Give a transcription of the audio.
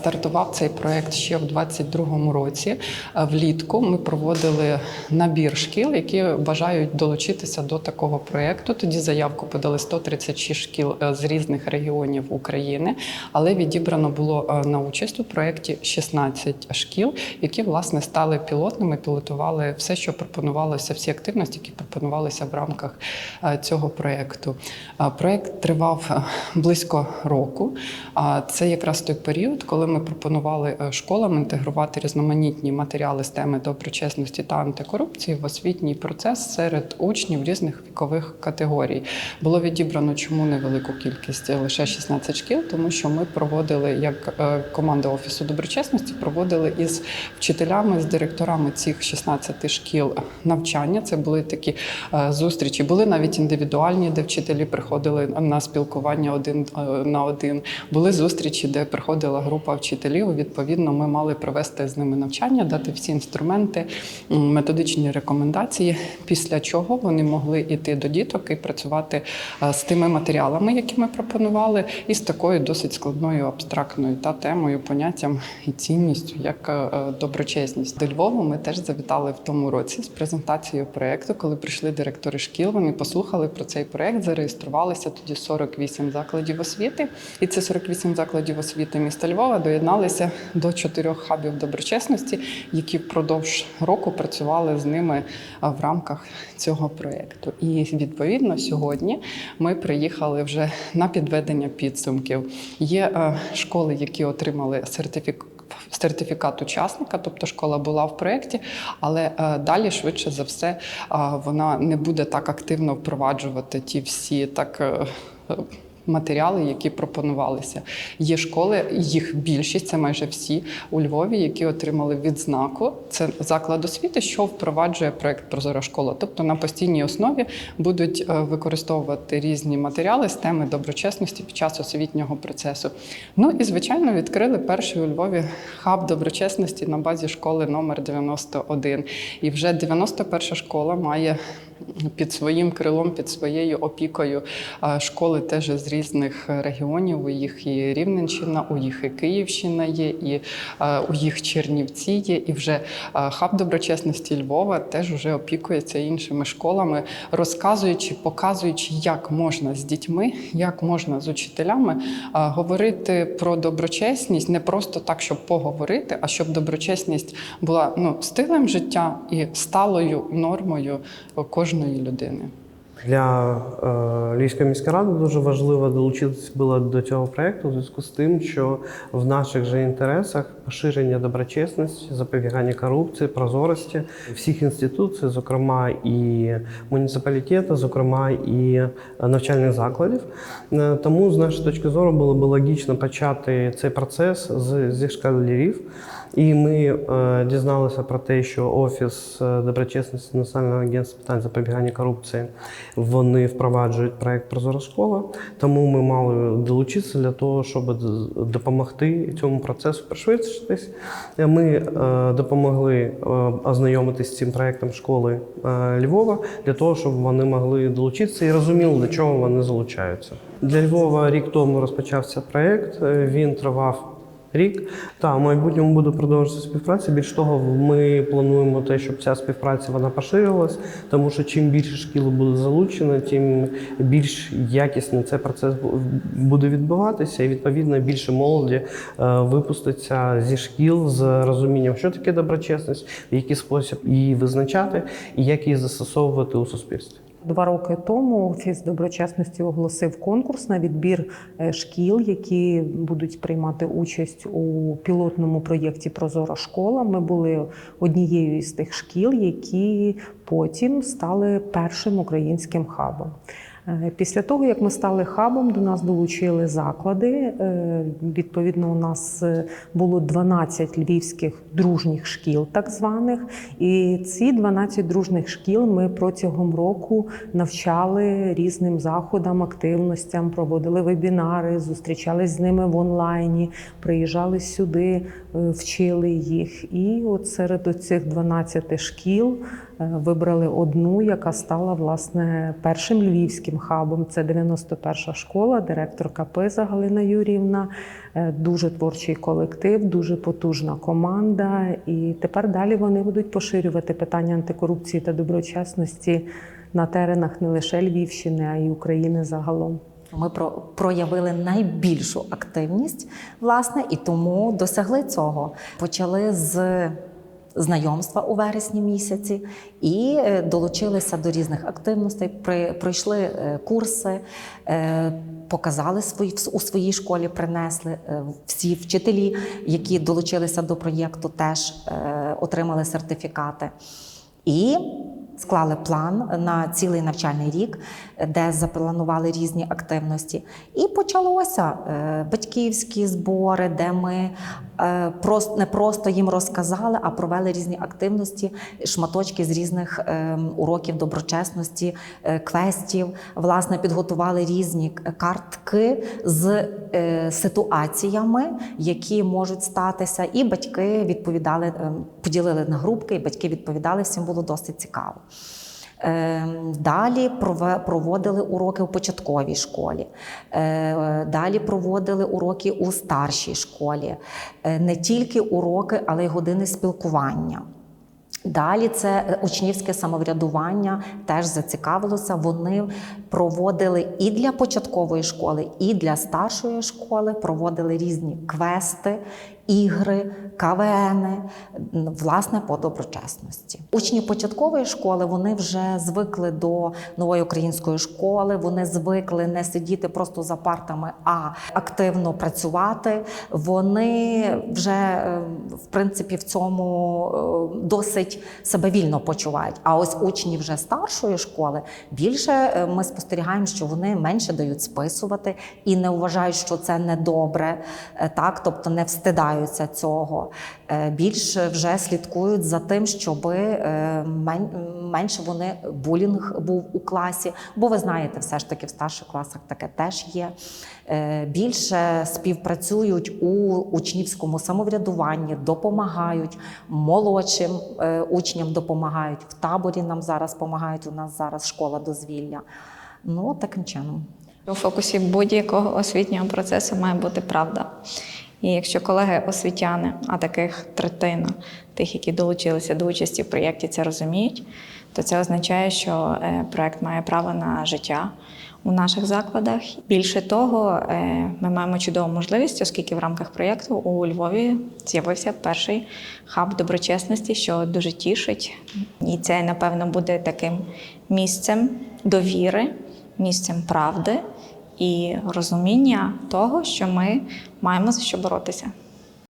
Стартував цей проект ще в 22-му році. Е, Влітку ми проводили набір шкіл, які бажають долучитися до такого проекту. Тоді заявку подали 136 шкіл е, з різних регіонів України, але відібрано було е, на участь у проєкті 16 шкіл, які власне стали пілотними, пілотували все, що пропонувалося, всі активності, які пропонувалися в рамках цього проєкту. Проєкт тривав близько року. А Це якраз той період, коли ми пропонували е, школам інтегрувати різноманітні матеріали з теми доброчесності та антикорупції в освітній процес серед учнів різних вікових категорій. Було відібрано чому невелику кількість, е, лише 16 шкіл, тому що ми проводили як е, команда офісу доброчесності, проводили із вчителями, з директорами цих 16 шкіл навчання. Це були такі зустрічі, були навіть індивідуальні, де вчителі приходили на спілкування один на один. Були зустрічі, де приходила група вчителів. Відповідно, ми мали провести з ними навчання, дати всі інструменти, методичні рекомендації. Після чого вони могли йти до діток і працювати е, з тими матеріалами, які ми пропонували, і з такою досить складною абстрактною та темою, поняттям і цінністю, як е, е, доброчесність. До Львова ми теж завітали в тому році з презентацією проекту. Коли прийшли директори шкіл, вони послухали про цей проект, зареєструвалися тоді 48 закладів освіти. І це 48 закладів освіти міста Львова доєдналися до чотирьох хабів доброчесності, які впродовж року працювали з ними в рамках цього проекту. І відповідно сьогодні ми приїхали вже на підведення підсумків. Є е, школи, які отримали сертифікат. Сертифікат учасника, тобто школа була в проєкті, але е, далі, швидше за все, е, вона не буде так активно впроваджувати ті всі так. Матеріали, які пропонувалися, є школи, їх більшість, це майже всі у Львові, які отримали відзнаку. Це заклад освіти, що впроваджує проект Прозора школа. Тобто на постійній основі будуть е, використовувати різні матеріали з теми доброчесності під час освітнього процесу. Ну і звичайно відкрили перший у Львові хаб доброчесності на базі школи номер 91. І вже 91 школа має під своїм крилом, під своєю опікою школи теж з різних регіонів. У їх і Рівненщина, у їх і Київщина є, і у їх Чернівці є. І вже хаб доброчесності Львова теж вже опікується іншими школами, розказуючи, показуючи, як можна з дітьми, як можна з учителями говорити про доброчесність не просто так, щоб поговорити, а щоб доброчесність була ну, стилем життя і сталою нормою кожної людини. Для е, Львівської міської ради дуже важливо долучитися було до цього проекту у зв'язку з тим, що в наших же інтересах поширення доброчесності, запобігання корупції, прозорості всіх інституцій, зокрема і муніципалітету, зокрема і навчальних закладів. Е, Тому, з нашої точки зору, було б логічно почати цей процес з, зі школярів. І ми е, дізналися про те, що Офіс доброчесності Національного агентства питань запобігання корупції вони впроваджують проект Прозора школа. Тому ми мали долучитися для того, щоб допомогти цьому процесу пришвидшитись. Ми е, допомогли е, ознайомитись з цим проектом школи е, Львова для того, щоб вони могли долучитися і розуміли, до чого вони залучаються. Для Львова рік тому розпочався проект. Він тривав рік. Та в майбутньому буде продовжуватися співпраця. Більш того, ми плануємо те, щоб ця співпраця вона поширилась, тому що чим більше шкіл буде залучено, тим більш якісно цей процес буде відбуватися, і відповідно більше молоді е, випуститься зі шкіл з розумінням, що таке доброчесність, в який спосіб її визначати і як її застосовувати у суспільстві. Два роки тому Офіс доброчесності оголосив конкурс на відбір е, шкіл, які будуть приймати участь у пілотному проєкті Прозора школа. Ми були однією із тих шкіл, які потім стали першим українським хабом. Е, Після того, як ми стали хабом, до нас долучили заклади. Е, Відповідно, у нас е, було 12 львівських дружніх шкіл, так званих. І ці 12 дружних шкіл ми протягом року навчали різним заходам, активностям, проводили вебінари, зустрічались з ними в онлайні, приїжджали сюди, вчили їх. І от серед цих 12 шкіл вибрали одну, яка стала власне першим львівським хабом. Це 91-ша школа, директорка Пиза Галина Юрівна. Е, Дуже творчий колектив, дуже потужна команда. І тепер далі вони будуть поширювати питання антикорупції та доброчесності на теренах не лише Львівщини, а й України загалом. Ми про- проявили найбільшу активність, власне, і тому досягли цього. Почали з знайомства у вересні місяці і е, долучилися до різних активностей. Пройшли е, курси, е, показали свої у своїй школі, принесли всі вчителі, які долучилися до проєкту, теж отримали сертифікати. І склали план на цілий навчальний рік, де запланували різні активності. І почалося батьківські збори, де ми просто не просто їм розказали, а провели різні активності, шматочки з різних е, уроків доброчесності, е, квестів. Власне, підготували різні картки з е, ситуаціями, які можуть статися, і батьки відповідали, е, поділили на групки, і батьки відповідали. Всім було досить цікаво. Е, Далі проводили уроки у початковій школі, Е, далі проводили уроки у старшій школі, Е, не тільки уроки, але й години спілкування. Далі це е, учнівське самоврядування теж зацікавилося. Вони проводили і для початкової школи, і для старшої школи проводили різні квести, ігри, КВНи, власне, по доброчесності. Учні початкової школи вони вже звикли до нової української школи. Вони звикли не сидіти просто за партами, а активно працювати. Вони вже е, в принципі в цьому е, досить себе вільно почувають. А ось учні вже старшої школи більше е, ми спостерігаємо, що вони менше дають списувати і не вважають, що це недобре, е, так тобто не встидаються цього. Е, Більше вже слідкують за тим, щоб менше вони булінг був у класі. Бо ви знаєте, все ж таки в старших класах таке теж є. Е, Більше співпрацюють у учнівському самоврядуванні, допомагають молодшим е, учням допомагають. В таборі нам зараз допомагають. У нас зараз школа дозвілля. Ну, таким чином. У фокусі будь-якого освітнього процесу має бути правда. І якщо колеги освітяни, а таких третина тих, які долучилися до участі в проєкті, це розуміють, то це означає, що е, проєкт має право на життя у наших закладах. Більше того, е, ми маємо чудову можливість, оскільки в рамках проєкту у Львові з'явився перший хаб доброчесності, що дуже тішить. І це, напевно, буде таким місцем довіри, місцем правди і розуміння того, що ми маємо за що боротися.